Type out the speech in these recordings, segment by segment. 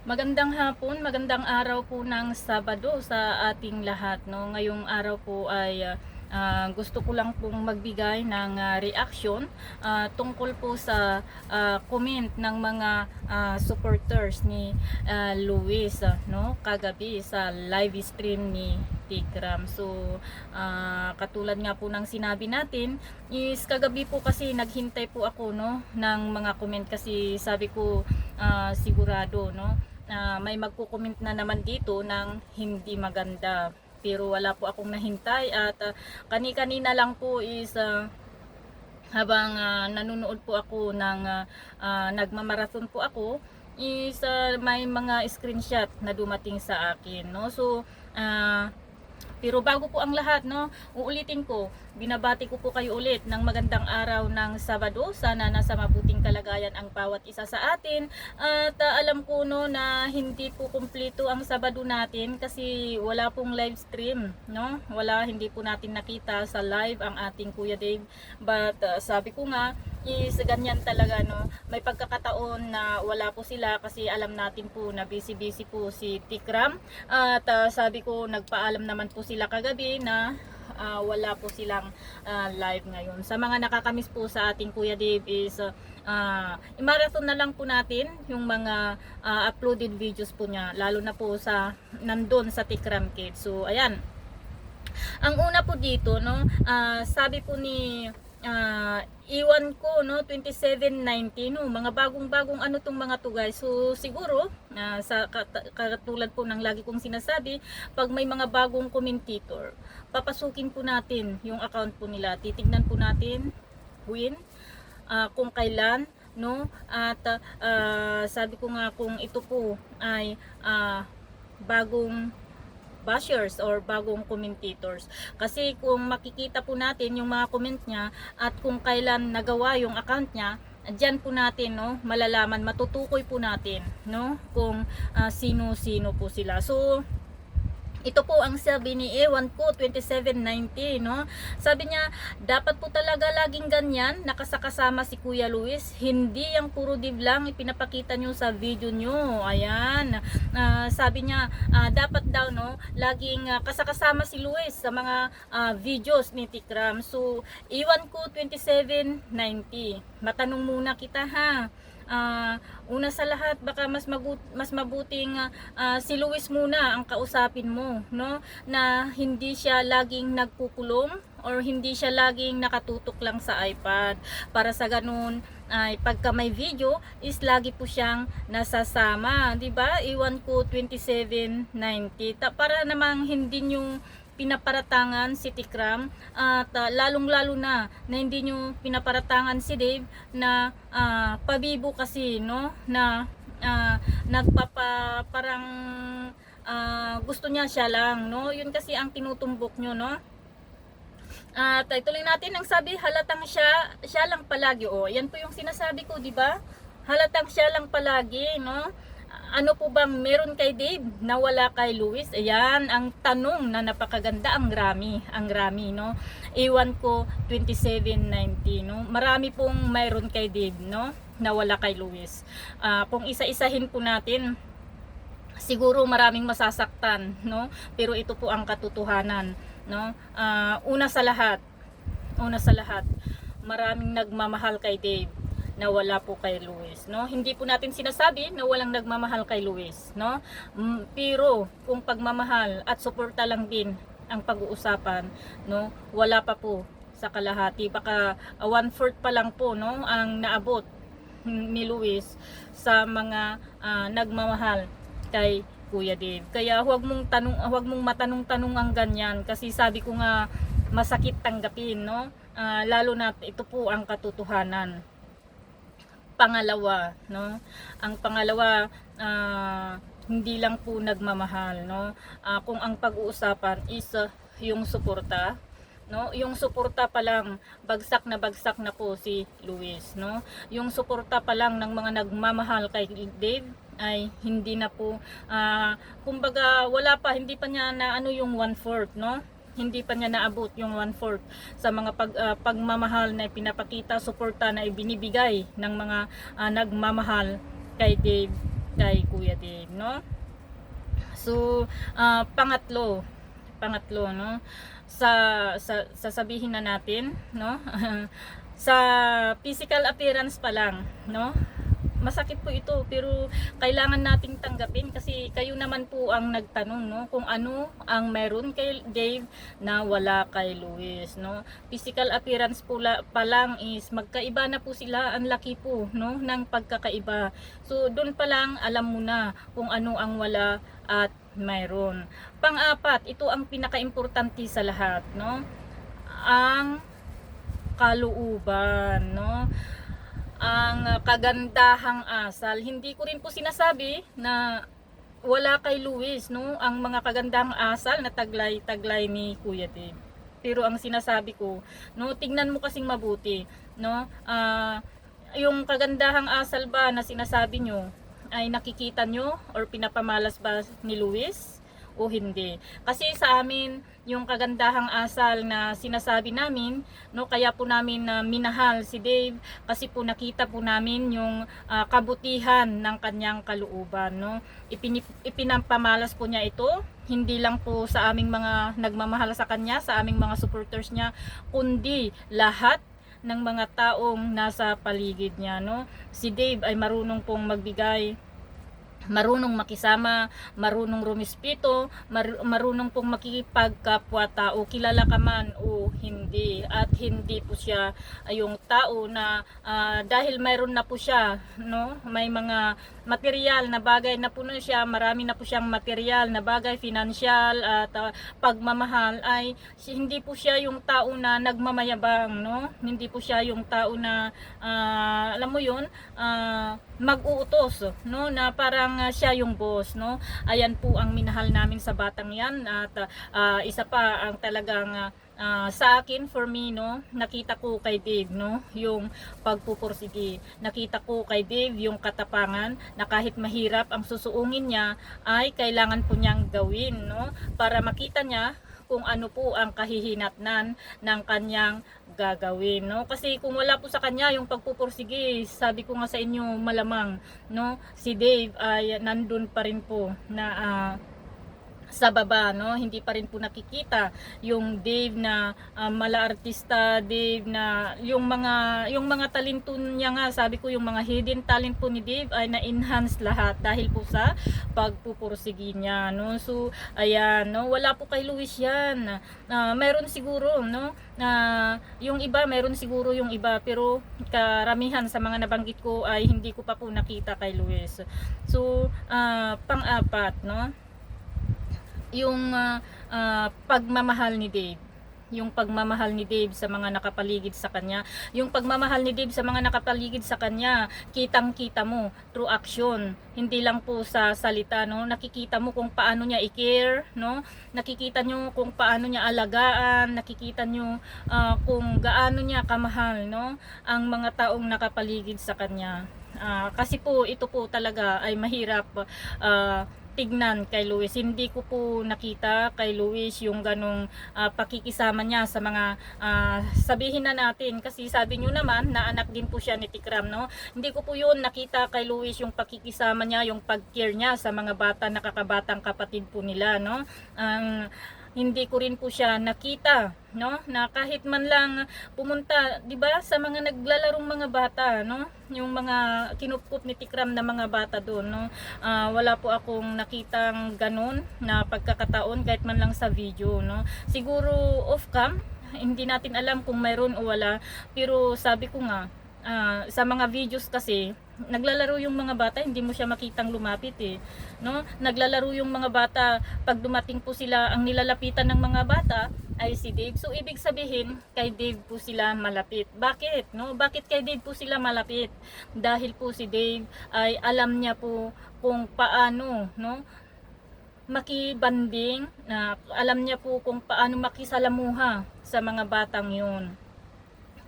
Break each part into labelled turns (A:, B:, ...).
A: Magandang hapon, magandang araw po ng Sabado sa ating lahat. No? Ngayong araw po ay ah, ah, gusto ko lang pong magbigay ng ah, reaction ah, tungkol po sa ah, comment ng mga ah, supporters ni ah, Luis ah, no? kagabi sa live stream ni Tikram. So, ah, katulad nga po ng sinabi natin, is kagabi po kasi naghintay po ako no ng mga comment kasi sabi ko ah, sigurado no na may magko-comment na naman dito ng hindi maganda pero wala po akong nahintay. At ah, kani-kanina lang po is ah, habang ah, nanonood po ako ng ah, ah, nagmamarathon po ako is ah, may mga screenshot na dumating sa akin no? So ah, pero bago po ang lahat, no, uulitin ko, binabati ko po kayo ulit ng magandang araw ng Sabado. Sana nasa mabuting kalagayan ang bawat isa sa atin. At ah, alam ko no na hindi po kumpleto ang Sabado natin kasi wala pong live stream, no? Wala hindi po natin nakita sa live ang ating Kuya Dave. But ah, sabi ko nga, is ganyan talaga no? May pagkakataon na wala po sila kasi alam natin po na busy busy po si Tikram. At ah, sabi ko nagpaalam naman po sila kagabi na ah, wala po silang ah, live ngayon. Sa mga nakakamiss po sa ating Kuya Dave is ah, ah, i-marathon na lang po natin yung mga ah, uploaded videos po niya lalo na po sa nandun sa Tikram Kids. So ayan. Ang una po dito no ah, sabi po ni ah, iwan ko no 2790 no mga bagong-bagong ano tong mga to guys so siguro ah, sa kat- katulad po ng lagi kong sinasabi pag may mga bagong commentator papasukin po natin yung account po nila. Titignan po natin win ah, kung kailan no at ah, sabi ko nga kung ito po ay ah, bagong bashers or bagong commentators. Kasi kung makikita po natin yung mga comment niya at kung kailan nagawa yung account niya, Diyan po natin no malalaman matutukoy po natin no kung ah, sino-sino po sila. So ito po ang sabi ni Ewan ko 2790 no. Sabi niya dapat po talaga laging ganyan nakasakasama si Kuya Luis. Hindi yung puro div lang ipinapakita niyo sa video niyo. Ayan. Ah, sabi niya ah, dapat daw no laging ah, kasakasama si Luis sa mga ah, videos ni Tikram. So Ewan ko 2790. Matanong muna kita ha. Ah, una sa lahat baka mas magut mas mabuting ah, si Luis muna ang kausapin mo no? Na hindi siya laging nagkukulong or hindi siya laging nakatutok lang sa iPad. Para sa ganun ay pagka may video is lagi po siyang nasasama, 'di ba? Iwan ko 2790 Ta- para namang hindi niyo pinaparatangan si Tikram at ah, lalong-lalo na na hindi nyo pinaparatangan si Dave na ah, pabibo kasi no? Na ah, nagpapa parang ah, gusto niya siya lang no? Yun kasi ang tinutumbok nyo no? At uh, tuloy natin ang sabi halatang siya siya lang palagi. Oh yan po yung sinasabi ko di ba? Halatang siya lang palagi no ano po bang meron kay Dave na wala kay Luis? Ayan, ang tanong na napakaganda, ang rami, ang rami, no? Iwan ko 2790, no? Marami pong mayroon kay Dave, no? Na wala kay Luis. Ah, kung isa-isahin po natin, siguro maraming masasaktan, no? Pero ito po ang katotohanan, no? Ah, una sa lahat, una sa lahat, maraming nagmamahal kay Dave na wala po kay Luis, no? Hindi po natin sinasabi na walang nagmamahal kay Luis, no? Mm, pero kung pagmamahal at suporta lang din ang pag-uusapan, no? Wala pa po sa kalahati, baka uh, one fourth pa lang po, no? Ang naabot ni Luis sa mga ah, nagmamahal kay Kuya Dave. Kaya huwag mong tanong, huwag mong matanong-tanong ang ganyan kasi sabi ko nga masakit tanggapin, no? Ah, lalo na ito po ang katotohanan pangalawa no? Ang pangalawa ah, hindi lang po nagmamahal no? Ah, kung ang pag-uusapan is ah, yung suporta no? Yung suporta pa lang bagsak na bagsak na po si Luis no? Yung suporta pa lang ng mga nagmamahal kay Dave ay hindi na po ah, kumbaga wala pa hindi pa niya na ano yung one fourth no hindi pa niya naabot yung one-fourth sa mga pag, ah, pagmamahal na pinapakita, suporta na ibinibigay ng mga ah, nagmamahal kay Dave kay Kuya Dave, no? So, ah, pangatlo, pangatlo, no? Sa, sa sasabihin na natin, no? sa physical appearance pa lang, no? Masakit po ito pero kailangan nating tanggapin kasi kayo naman po ang nagtanong no? Kung ano ang meron kay Dave na wala kay Luis no? Physical appearance po la, pa lang is magkaiba na po sila ang laki po no? Ng pagkakaiba. So doon pa lang alam mo na kung ano ang wala at mayroon pang-apat ito ang pinaka-importante sa lahat no? Ang kaluuban no ang uh, kagandahang asal hindi ko rin po sinasabi na wala kay Luis no? Ang mga kagandahang asal na taglay taglay ni Kuya Dave. Pero ang sinasabi ko no tingnan mo kasing mabuti no? Ah yung kagandahang asal ba na sinasabi nyo ay nakikita nyo or pinapamalas ba ni Luis o hindi. Kasi sa amin, yung kagandahang asal na sinasabi namin, no, kaya po namin na minahal si Dave kasi po nakita po namin yung ah, kabutihan ng kanyang kalooban, no. Ipinip, ipinapamalas po niya ito hindi lang po sa aming mga nagmamahal sa kanya, sa aming mga supporters niya, kundi lahat ng mga taong nasa paligid niya, no. Si Dave ay marunong pong magbigay marunong makisama, marunong rumispito, mar- marunong pong makikipagkapwa-tao, kilala ka man o hindi. At hindi po siya yung tao na ah, dahil mayroon na po siya, no? May mga material na bagay na po siya, marami na po siyang material na bagay, financial at ah, pagmamahal ay hindi po siya yung tao na nagmamayabang, no? Hindi po siya yung tao na ah, alam mo 'yun, ah, mag-uutos, no? Na parang ah, siya yung boss, no? Ayan po ang minahal namin sa batang 'yan at ah, isa pa ang talagang ah, sa akin for me no? Nakita ko kay Dave no? Yung pagpupursige nakita ko kay Dave yung katapangan na kahit mahirap ang susuungin niya ay kailangan po niyang gawin no? Para makita niya kung ano po ang kahihinatnan ng kanyang gagawin no? Kasi kung wala po sa kanya yung pagpupursige sabi ko nga sa inyo malamang no? Si Dave ay nandun pa rin po na ah, sa baba no? Hindi pa rin po nakikita yung Dave na ah, mala artista Dave na yung mga yung mga talento niya nga sabi ko yung mga hidden talent po ni Dave ay na-enhance lahat dahil po sa pagpupursige niya no? So ayan no? Wala po kay Luis yan. Ah, meron siguro no? Na yung iba meron siguro yung iba pero karamihan sa mga nabanggit ko ay hindi ko pa po nakita kay Luis. So ah, pang-apat no yung ah, ah, pagmamahal ni Dave. Yung pagmamahal ni Dave sa mga nakapaligid sa kanya. Yung pagmamahal ni Dave sa mga nakapaligid sa kanya kitang kita mo through action. Hindi lang po sa salita no? Nakikita mo kung paano niya i-care no? Nakikita nyo kung paano niya alagaan. Nakikita nyo ah, kung gaano niya kamahal no? Ang mga taong nakapaligid sa kanya. Ah, kasi po ito po talaga ay mahirap ah, tignan kay Luis. Hindi ko po nakita kay Luis yung ganong ah, pakikisama niya sa mga ah, sabihin na natin kasi sabi niyo naman na anak din po siya ni Tikram no. Hindi ko po yun nakita kay Luis yung pakikisama niya, yung pag-care niya sa mga bata nakakabatang kapatid po nila no. Ang hindi ko rin po siya nakita no? Na kahit man lang pumunta 'di ba sa mga naglalarong mga bata no? Yung mga kinupkup ni Tikram na mga bata doon no? Ah, wala po akong nakitang ganun na pagkakataon kahit man lang sa video no? Siguro off cam hindi natin alam kung mayroon o wala. Pero sabi ko nga ah, sa mga videos kasi naglalaro yung mga bata hindi mo siya makitang lumapit eh no? Naglalaro yung mga bata pag dumating po sila ang nilalapitan ng mga bata ay si Dave. So ibig sabihin kay Dave po sila malapit. Bakit no? Bakit kay Dave po sila malapit? Dahil po si Dave ay alam niya po kung paano no? Makibanding na alam niya po kung paano makisalamuha sa mga batang yun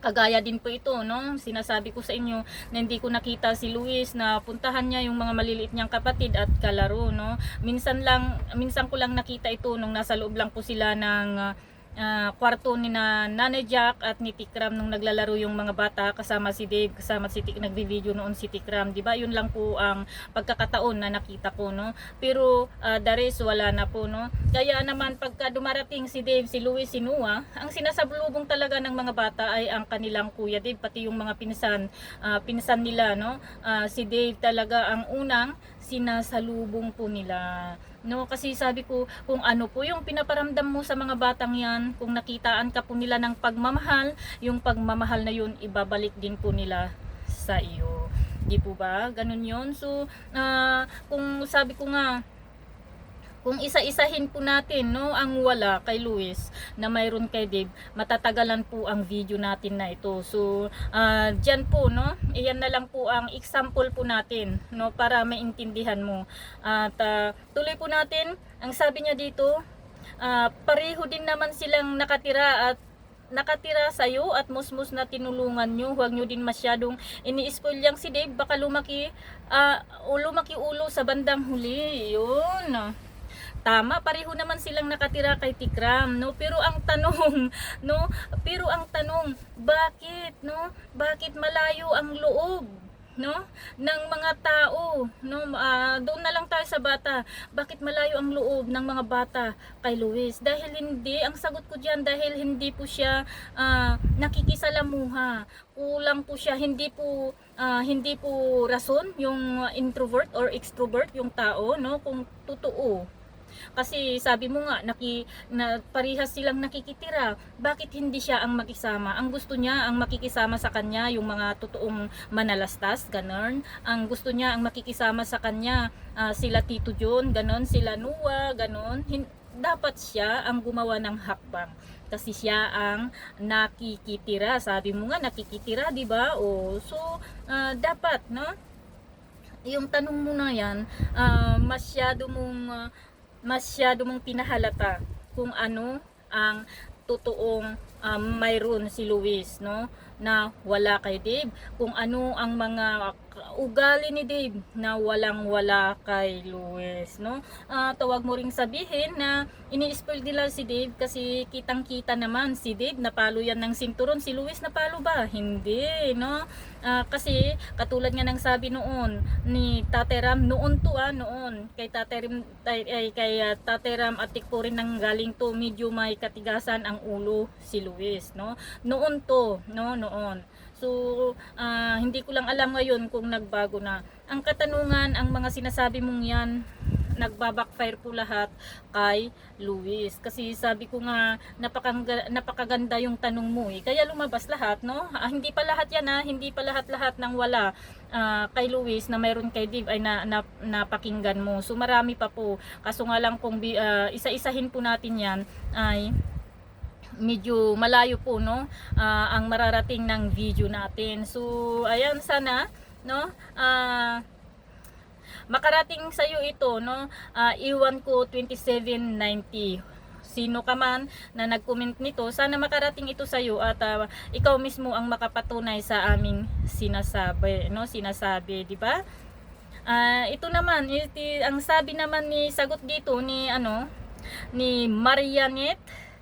A: kagaya din po ito, no? Sinasabi ko sa inyo na hindi ko nakita si Luis na puntahan niya yung mga maliliit niyang kapatid at kalaro, no? Minsan lang, minsan ko lang nakita ito nung nasa loob lang po sila ng ah, ah, kwarto ni na Nanay Jack at ni Tikram nung naglalaro yung mga bata kasama si Dave, kasama si Tik, nagvi-video noon si Tikram, 'di ba? Yun lang po ang pagkakataon na nakita ko, no. Pero ah, the rest wala na po, no. Kaya naman pagka dumarating si Dave, si Luis, si Noah, ang sinasablubong talaga ng mga bata ay ang kanilang kuya Dave, pati yung mga pinsan, ah, pinsan nila, no. Ah, si Dave talaga ang unang sinasalubong po nila. No, kasi sabi ko, kung ano po yung pinaparamdam mo sa mga batang yan, kung nakitaan ka po nila ng pagmamahal, yung pagmamahal na yun, ibabalik din po nila sa iyo. Di po ba? Ganun yun. So, ah, kung sabi ko nga, kung isa-isahin po natin no ang wala kay Luis na mayroon kay Dave matatagalan po ang video natin na ito. So ah, diyan po no iyan na lang po ang example po natin no para maintindihan mo. At ah, tuloy po natin ang sabi niya dito ah, pareho din naman silang nakatira at nakatira sa iyo at musmus na tinulungan nyo. Huwag nyo din masyadong ini-spoil yang si Dave. Baka lumaki o lumaki ulo sa bandang huli. Yun Tama, pareho naman silang nakatira kay Tikram, no? Pero ang tanong, no? Pero ang tanong, bakit, no? Bakit malayo ang loob, no? Ng mga tao, no? Ah, doon na lang tayo sa bata. Bakit malayo ang loob ng mga bata kay Luis? Dahil hindi, ang sagot ko diyan dahil hindi po siya ah, nakikisalamuha. Kulang po siya, hindi po ah, hindi po rason yung introvert or extrovert yung tao, no? Kung totoo. Kasi sabi mo nga, naki, na parihas silang nakikitira. Bakit hindi siya ang makisama? Ang gusto niya, ang makikisama sa kanya, yung mga totoong manalastas, ganon. Ang gusto niya, ang makikisama sa kanya, ah, sila Tito John, ganon, sila Nuwa, ganon. Hin- dapat siya ang gumawa ng hakbang kasi siya ang nakikitira sabi mo nga nakikitira di ba o so ah, dapat no yung tanong mo na yan ah, masyado mong ah, masyado mong pinahalata kung ano ang totoong um, mayroon si Luis no? Na wala kay Dave. Kung ano ang mga ugali ni Dave na walang wala kay Luis no? Ah, tawag mo ring sabihin na ini-spoil nila si Dave kasi kitang kita naman si Dave. Napalo yan ng sinturon. Si Luis napalo ba? Hindi no Ah, kasi katulad nga ng sabi noon ni Tateram noon to ah noon. Kay Tateram ay, ay, kay ah, Tateram at Tikpo rin nang galing to medyo may katigasan ang ulo si Luis no? Noon to no noon. So ah, hindi ko lang alam ngayon kung nagbago na. Ang katanungan ang mga sinasabi mong yan nagbabackfire po lahat kay Luis. Kasi sabi ko nga, napakanga, napakaganda yung tanong mo eh. Kaya lumabas lahat, no? Ah, hindi pa lahat yan ha, hindi pa lahat-lahat ng wala ah, kay Luis na mayroon kay Dave ay na, na, napakinggan mo. So marami pa po. Kaso nga lang kung ah, isa-isahin po natin yan ay medyo malayo po no Ah, ang mararating ng video natin. So ayan sana no ah makarating sa iyo ito no? Ah, iwan ko 2790 sino ka man na nag-comment nito sana makarating ito sa iyo at ah, ikaw mismo ang makapatunay sa aming sinasabi no? Sinasabi di ba? Ah, ito naman iti, ang sabi naman ni sagot dito ni ano ni Marianette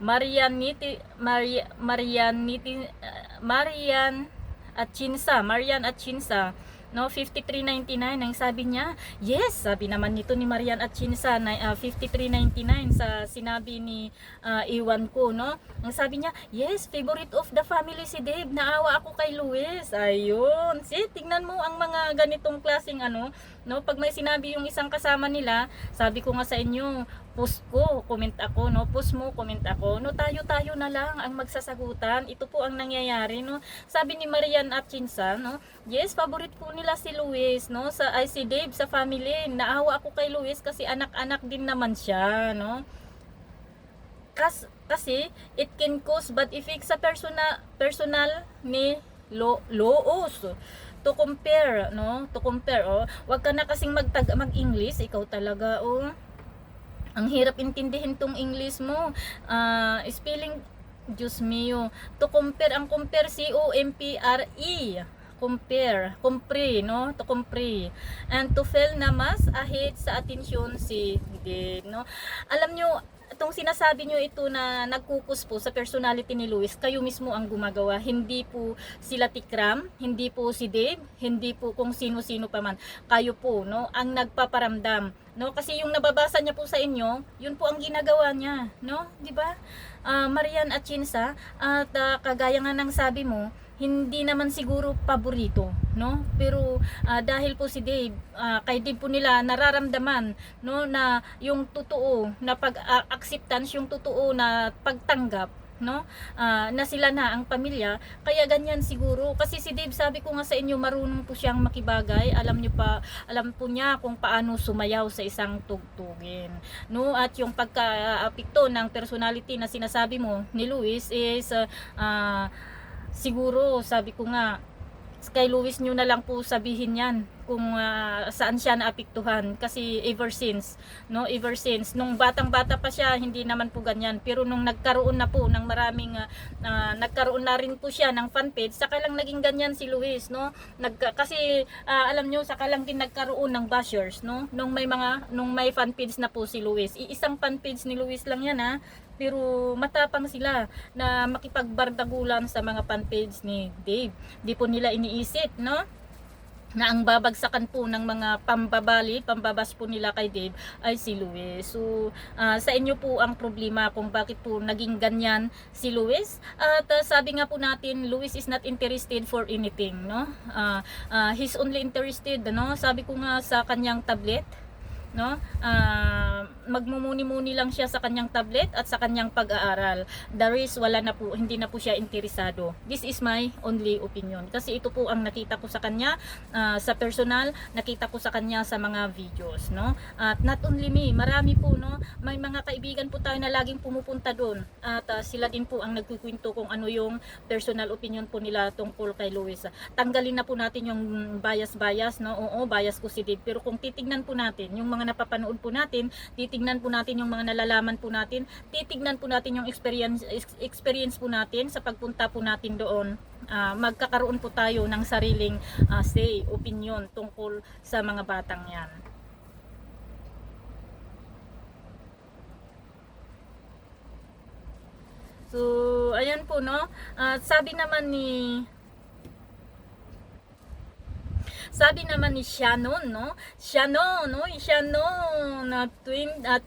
A: Marianiti Maria Marianiti uh, Marian at Chinsa, Marian at Chinsa, no 53.99 ang sabi niya. Yes, sabi naman nito ni Marian at Chinsa na ah, 53.99 sa sinabi ni ah, Iwan ko, no. Ang sabi niya, yes, favorite of the family si Dave. Naawa ako kay Luis. Ayun. See, tingnan mo ang mga ganitong klaseng ano, no. Pag may sinabi yung isang kasama nila, sabi ko nga sa inyo, post ko, comment ako, no? Post mo, comment ako. No, tayo-tayo na lang ang magsasagutan. Ito po ang nangyayari, no? Sabi ni Marian Atchinsa, no? Yes, favorite po nila si Luis, no? Sa ay si Dave sa family. Naawa ako kay Luis kasi anak-anak din naman siya, no? Kas, kasi it can cause bad effects sa personal personal ni lo, loos to compare no to compare oh wag ka na kasing magtag mag-English ikaw talaga oh ang hirap intindihin tong English mo. Ah, spelling, Diyos mio. To compare, ang compare, C-O-M-P-R-E. Compare, compre, no? To compre. And to fail na mas ahit sa atensyon si Dave, no? Alam nyo, itong sinasabi nyo ito na nagkukus po sa personality ni Luis, kayo mismo ang gumagawa. Hindi po sila Tikram, hindi po si Dave, hindi po kung sino-sino pa man. Kayo po, no, ang nagpaparamdam. No, kasi yung nababasa niya po sa inyo, yun po ang ginagawa niya, no? 'Di ba? Ah, Marian Atienza at ah, kagaya nga ng sabi mo, hindi naman siguro paborito, no? Pero ah, dahil po si Dave, ah, kay Dave po nila nararamdaman, no, na yung totoo na pag-acceptance, yung totoo na pagtanggap, no? Ah, na sila na ang pamilya. Kaya ganyan siguro kasi si Dave sabi ko nga sa inyo marunong po siyang makibagay. Alam niyo pa, alam po niya kung paano sumayaw sa isang tugtugin, no? At yung pagka-apekto ng personality na sinasabi mo ni Luis is ah, ah, siguro sabi ko nga kay Luis nyo na lang po sabihin yan kung ah, saan siya naapektuhan. Kasi ever since no ever since nung batang bata pa siya hindi naman po ganyan. Pero nung nagkaroon na po ng maraming ah, ah, nagkaroon na rin po siya ng fan page saka lang naging ganyan si Luis no? Nag kasi ah, alam nyo saka lang din nagkaroon ng bashers no? Nung may mga nung may fan page na po si Luis iisang fan page ni Luis lang yan ha pero matapang sila na makipagbardagulan sa mga fan page ni Dave di po nila iniisip no na ang babagsakan po ng mga pambabali, pambabas po nila kay Dave ay si Luis. So, ah, sa inyo po ang problema kung bakit po naging ganyan si Luis. At ah, sabi nga po natin, Luis is not interested for anything, no? Ah, ah, he's only interested, no? Sabi ko nga sa kanyang tablet, no? Ah, magmumuni-muni lang siya sa kanyang tablet at sa kanyang pag-aaral. The rest wala na po, hindi na po siya interesado. This is my only opinion. Kasi ito po ang nakita ko sa kanya ah, sa personal, nakita ko sa kanya sa mga videos, no? At not only me, marami po, no? May mga kaibigan po tayo na laging pumupunta doon. At ah, sila din po ang nagkukwento kung ano yung personal opinion po nila tungkol kay Luis. Tanggalin na po natin yung bias-bias, no? Oo, bias ko si Dave. Pero kung titignan po natin, yung mga napapanood po natin, titignan po natin yung mga nalalaman po natin, titignan po natin yung experience ex- experience po natin sa pagpunta po natin doon. Ah, magkakaroon po tayo ng sariling ah, say, opinion tungkol sa mga batang yan. So, ayan po, no? At sabi naman ni sabi naman ni Shannon, no? Shannon, no? Shannon na at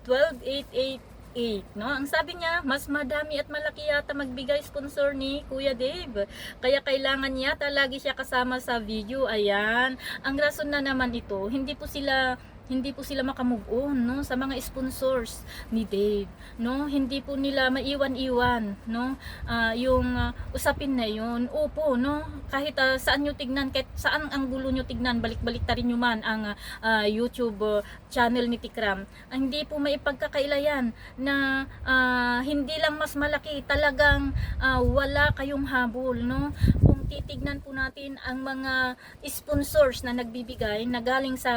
A: 12888, no? Ang sabi niya, mas madami at malaki yata magbigay sponsor ni Kuya Dave. Kaya kailangan niya lagi siya kasama sa video. Ayan. Ang rason na naman ito, hindi po sila hindi po sila makamove on no sa mga sponsors ni Dave no. Hindi po nila maiwan-iwan no Ah, yung ah, usapin na yun. Opo no kahit ah, saan nyo tignan kahit saan ang gulo nyo tignan balik-balik ta rin nyo man ang ah, YouTube channel ni Tikram. Ah, hindi po maipagkakailayan na ah, hindi lang mas malaki talagang ah, wala kayong habol no titignan po natin ang mga sponsors na nagbibigay na galing sa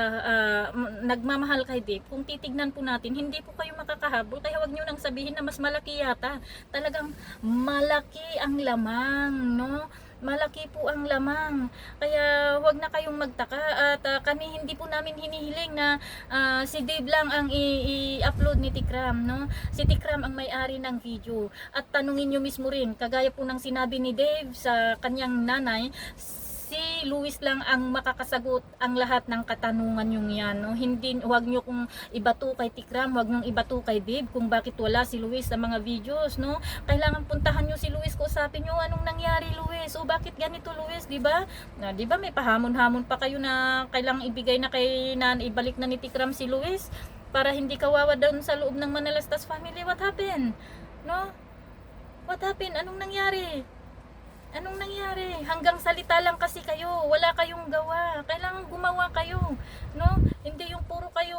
A: m- nagmamahal kay Dave, kung titignan po natin, hindi po kayo makakahabol. Kaya wag nyo nang sabihin na mas malaki yata. Talagang malaki ang lamang, no? Malaki po ang lamang. Kaya wag na kayong magtaka at ah, kami hindi po namin hinihiling na ah, si Dave lang ang i-upload ni Tikram, no? Si Tikram ang may-ari ng video. At tanungin nyo mismo rin, kagaya po ng sinabi ni Dave sa kanyang nanay, si Luis lang ang makakasagot ang lahat ng katanungan yung yan. No? Hindi, wag nyo kung ibato kay Tikram, wag nyo ibato kay Dave kung bakit wala si Luis sa mga videos. No? Kailangan puntahan nyo si Luis, kausapin nyo anong nangyari Luis, o bakit ganito Luis, di ba? Na, di ba may pahamon-hamon pa kayo na kailangang ibigay na kay na ibalik na ni Tikram si Luis para hindi kawawa doon sa loob ng Manalastas family. What happened? No? What happened? Anong nangyari? Anong nangyari? Hanggang salita lang kasi kayo. Wala kayong gawa. Kailangan gumawa kayo. No? Hindi yung puro kayo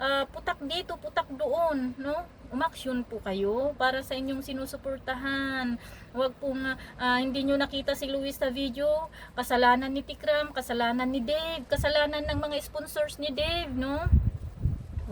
A: ah, putak dito, putak doon. No? Umaksyon po kayo para sa inyong sinusuportahan. Huwag pong ah, hindi nyo nakita si Luis sa video. Kasalanan ni Tikram, kasalanan ni Dave, kasalanan ng mga sponsors ni Dave. No?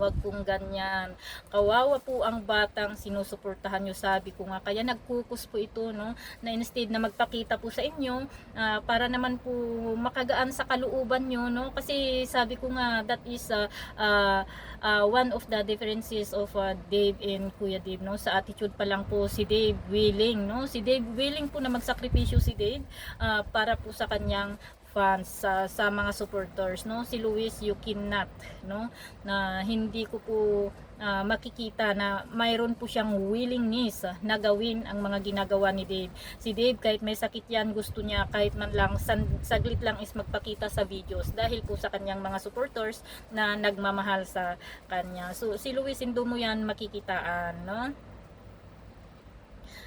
A: Huwag pong ganyan. Kawawa po ang batang sinusuportahan nyo. Sabi ko nga, kaya nagkukus po ito, no? Na instead na magpakita po sa inyo, ah, para naman po makagaan sa kalooban nyo, no? Kasi sabi ko nga, that is ah, ah, ah, one of the differences of ah, Dave and Kuya Dave, no? Sa attitude pa lang po si Dave willing, no? Si Dave willing po na magsakripisyo si Dave ah, para po sa kanyang fans sa sa mga supporters no si Luis you cannot no na hindi ko po ah, makikita na mayroon po siyang willingness ah, na gawin ang mga ginagawa ni Dave. Si Dave kahit may sakit yan gusto niya kahit man lang san, saglit lang is magpakita sa videos dahil po sa kanyang mga supporters na nagmamahal sa kanya. So si Luis hindi mo yan makikitaan no.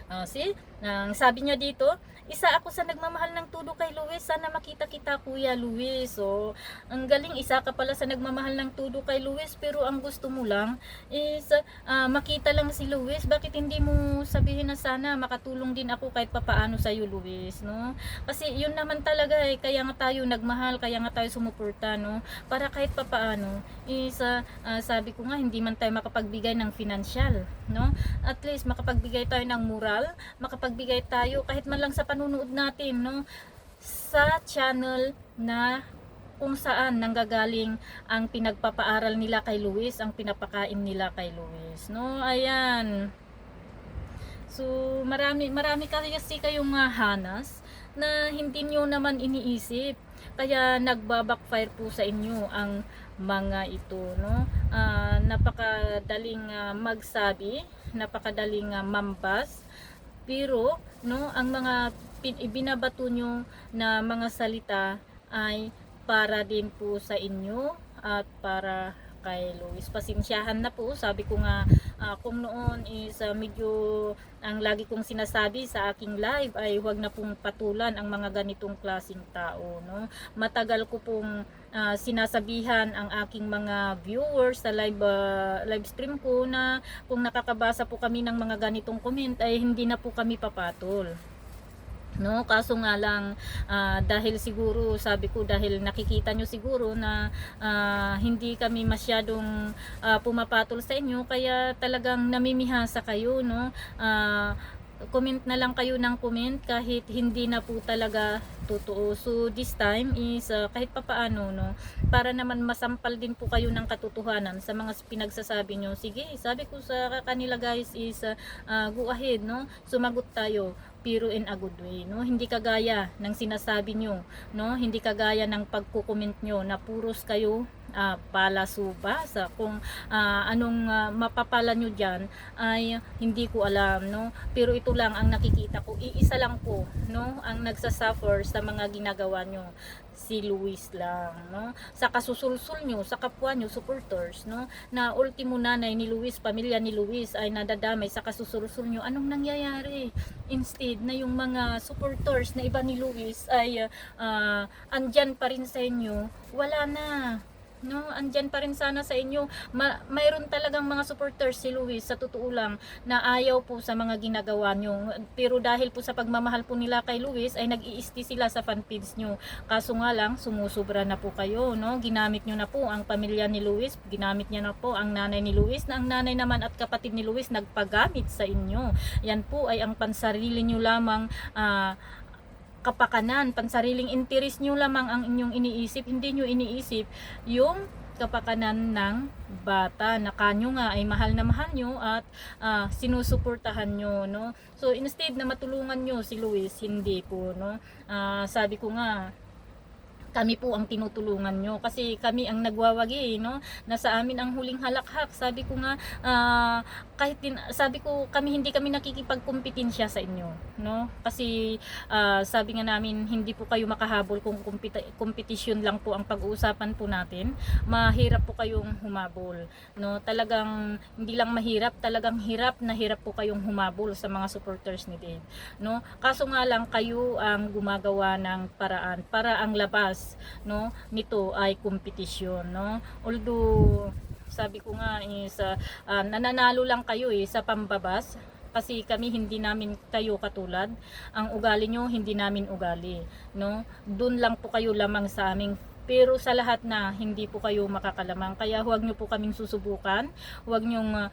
A: Ah, see? Ang sabi niya dito, isa ako sa nagmamahal ng tudo kay Luis. Sana makita kita Kuya Luis. So, ang galing isa ka pala sa nagmamahal ng tudo kay Luis pero ang gusto mo lang is ah, makita lang si Luis. Bakit hindi mo sabihin na sana makatulong din ako kahit papaano sa iyo Luis, no? Kasi yun naman talaga eh kaya nga tayo nagmahal, kaya nga tayo sumuporta, no? Para kahit papaano is ah, ah, sabi ko nga hindi man tayo makapagbigay ng financial, no? At least makapagbigay tayo ng moral, makapagbigay tayo kahit man lang sa panunood natin, no? Sa channel na kung saan nanggagaling ang pinagpapaaral nila kay Luis, ang pinapakain nila kay Luis, no? Ayan. So, marami marami kasi kayong uh, hanas na hindi nyo naman iniisip. Kaya nagbabackfire po sa inyo ang mga ito, no? Ah, napakadaling ah, magsabi, napakadaling ah, mambas. Pero, no, ang mga ibinabato nyo na mga salita ay para din po sa inyo at para kay Luis. Pasensyahan na po. Sabi ko nga ah, kung noon is ah, medyo ang lagi kong sinasabi sa aking live ay huwag na pong patulan ang mga ganitong klasing tao. No? Matagal ko pong ah, sinasabihan ang aking mga viewers sa live, ah, live stream ko na kung nakakabasa po kami ng mga ganitong comment ay hindi na po kami papatol. No, kaso nga lang ah, dahil siguro sabi ko dahil nakikita nyo siguro na ah, hindi kami masyadong ah, pumapatol sa inyo kaya talagang namimihasa kayo no. Ah, comment na lang kayo ng comment kahit hindi na po talaga totoo. So this time is ah, kahit papaano no para naman masampal din po kayo ng katotohanan sa mga pinagsasabi nyo. Sige, sabi ko sa kanila guys is ah, go ahead no. Sumagot tayo pero in a good way no hindi kagaya ng sinasabi nyo no hindi kagaya ng pagko-comment nyo na puros kayo ah, palasuba sa kung ah, anong ah, mapapala nyo dyan ay hindi ko alam no? Pero ito lang ang nakikita ko. Iisa lang po no? Ang nagsasuffer sa mga ginagawa nyo. Si Luis lang no? Sa kasusulsul nyo sa kapwa nyo supporters no? Na ultimo nanay ni Luis pamilya ni Luis ay nadadamay sa kasusulsul nyo. Anong nangyayari? Instead na yung mga supporters na iba ni Luis ay ah, andyan pa rin sa inyo wala na no andyan pa rin sana sa inyo. Ma- mayroon talagang mga supporters si Luis sa totoo lang na ayaw po sa mga ginagawa nyo. Pero dahil po sa pagmamahal po nila kay Luis ay nag-iisti sila sa fan page nyo. Kaso nga lang sumusubra na po kayo no? Ginamit nyo na po ang pamilya ni Luis ginamit niya na po ang nanay ni Luis na ang nanay naman at kapatid ni Luis nagpagamit sa inyo. Yan po ay ang pansarili nyo lamang ah, kapakanan, pansariling interes nyo lamang ang inyong iniisip, hindi nyo iniisip yung kapakanan ng bata na kanyo nga ay mahal na mahal nyo at ah, sinusuportahan nyo no? So instead na matulungan nyo si Luis hindi po no? Ah, sabi ko nga kami po ang tinutulungan nyo. Kasi kami ang nagwawagi no? Na sa amin ang huling halakhak. Sabi ko nga ah, kahit din, sabi ko kami hindi kami nakikipagkompetensya sa inyo no? Kasi ah, sabi nga namin hindi po kayo makahabol kung kompetisyon lang po ang pag-uusapan po natin. Mahirap po kayong humabol no? Talagang hindi lang mahirap talagang hirap na hirap po kayong humabol sa mga supporters ni Dave no? Kaso nga lang kayo ang gumagawa ng paraan para ang labas no nito ay kompetisyon no. Although sabi ko nga is ah, ah, nananalo lang kayo eh sa pambabas kasi kami hindi namin kayo katulad. Ang ugali nyo hindi namin ugali no. Doon lang po kayo lamang sa aming pero sa lahat na hindi po kayo makakalamang. Kaya huwag nyo po kaming susubukan, huwag nyo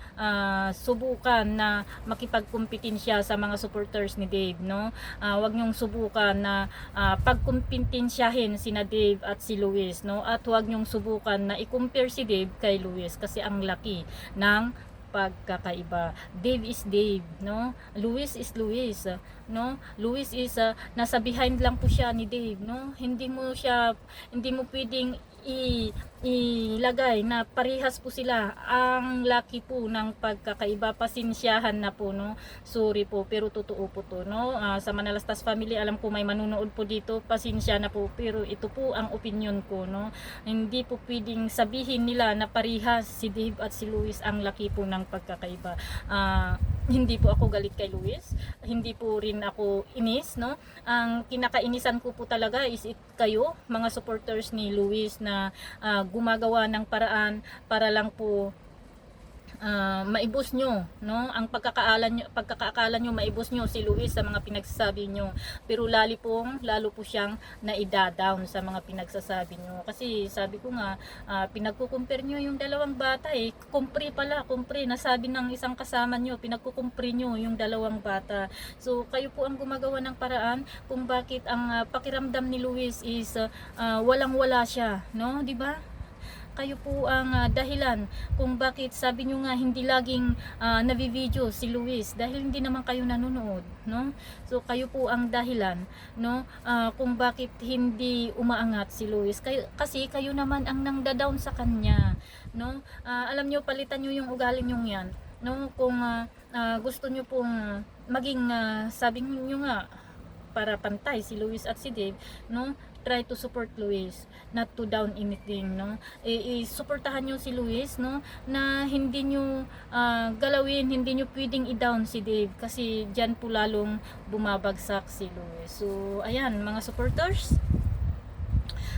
A: subukan na makipagkumpetensya sa mga supporters ni Dave, no? Ah, huwag nyo subukan na ah, pagkumpetensyahin sina Dave at si Luis, no? At huwag nyo subukan na i-compare si Dave kay Luis kasi ang laki ng pagkakaiba. Dave is Dave, no? Luis is Luis, no? Luis is ah, nasa behind lang po siya ni Dave, no? Hindi mo siya hindi mo pwedeng i ilagay na parehas po sila. Ang laki po ng pagkakaiba pasensyahan na po no? Sorry po pero totoo po to no? Ah, sa Manalastas family alam ko may manunood po dito pasensya na po pero ito po ang opinion ko no? Hindi po pwedeng sabihin nila na parehas si Dave at si Luis ang laki po ng pagkakaiba. Ah, hindi po ako galit kay Luis. Hindi po rin ako inis no? Ang kinakainisan ko po talaga is it kayo mga supporters ni Luis na ah, gumagawa ng paraan para lang po ah, maibos nyo, no? Ang pagkakaala nyo, pagkakaakala nyo maibos nyo si Luis sa mga pinagsasabi nyo. Pero lali pong, lalo po siyang naida-down sa mga pinagsasabi nyo. Kasi sabi ko nga, ah, pinagkukumpare nyo yung dalawang bata eh. Kumpre pala, kumpre. Nasabi ng isang kasama nyo, pinagkukumpre nyo yung dalawang bata. So, kayo po ang gumagawa ng paraan kung bakit ang ah, pakiramdam ni Luis is ah, ah, walang-wala siya, no? 'Di ba? Kayo po ang ah, dahilan kung bakit sabi nyo nga hindi laging uh, navi-video si Luis dahil hindi naman kayo nanonood no? So kayo po ang dahilan no? Ah, kung bakit hindi umaangat si Luis. Kayo, kasi kayo naman ang nangda-down sa kanya no? Ah, alam nyo palitan nyo yung ugali nyo yan no? Kung ah, ah, gusto nyo pong maging ah, sabi nyo nga para pantay si Luis at si Dave no try to support Luis not to down anything no? I, suportahan niyo si Luis no? Na hindi niyo ah, galawin hindi niyo pwedeng i-down si Dave kasi diyan po lalong bumabagsak si Luis. So ayan mga supporters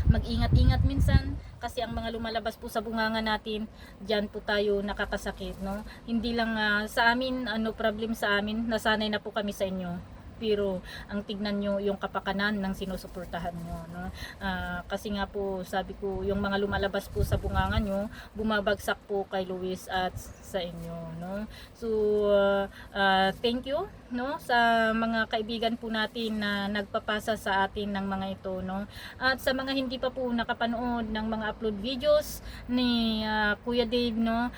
A: mag-ingat-ingat minsan kasi ang mga lumalabas po sa bunganga natin diyan po tayo nakakasakit no? Hindi lang ah, sa amin ano problem sa amin nasanay na po kami sa inyo pero ang tignan nyo yung kapakanan ng sinusuportahan nyo no? Ah, kasi nga po sabi ko yung mga lumalabas po sa bunganga nyo bumabagsak po kay Luis at sa inyo no so ah, ah, thank you no sa mga kaibigan po natin na nagpapasa sa atin ng mga ito no? At sa mga hindi pa po nakapanood ng mga upload videos ni ah, Kuya Dave no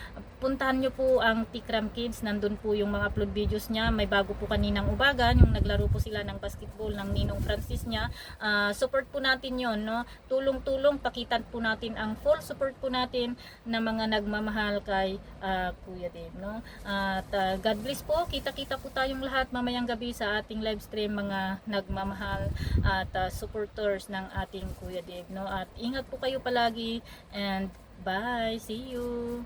A: puntahan nyo po ang Tikram Kids. Nandun po yung mga upload videos niya. May bago po kaninang ubaga yung naglaro po sila ng basketball ng Ninong Francis niya. Ah, support po natin yon no? Tulong-tulong pakitan po natin ang full support po natin na mga nagmamahal kay ah, Kuya Dave no? At ah, God bless po. Kita-kita po tayong lahat mamayang gabi sa ating live stream mga nagmamahal at ah, supporters ng ating Kuya Dave no? At ingat po kayo palagi and bye! See you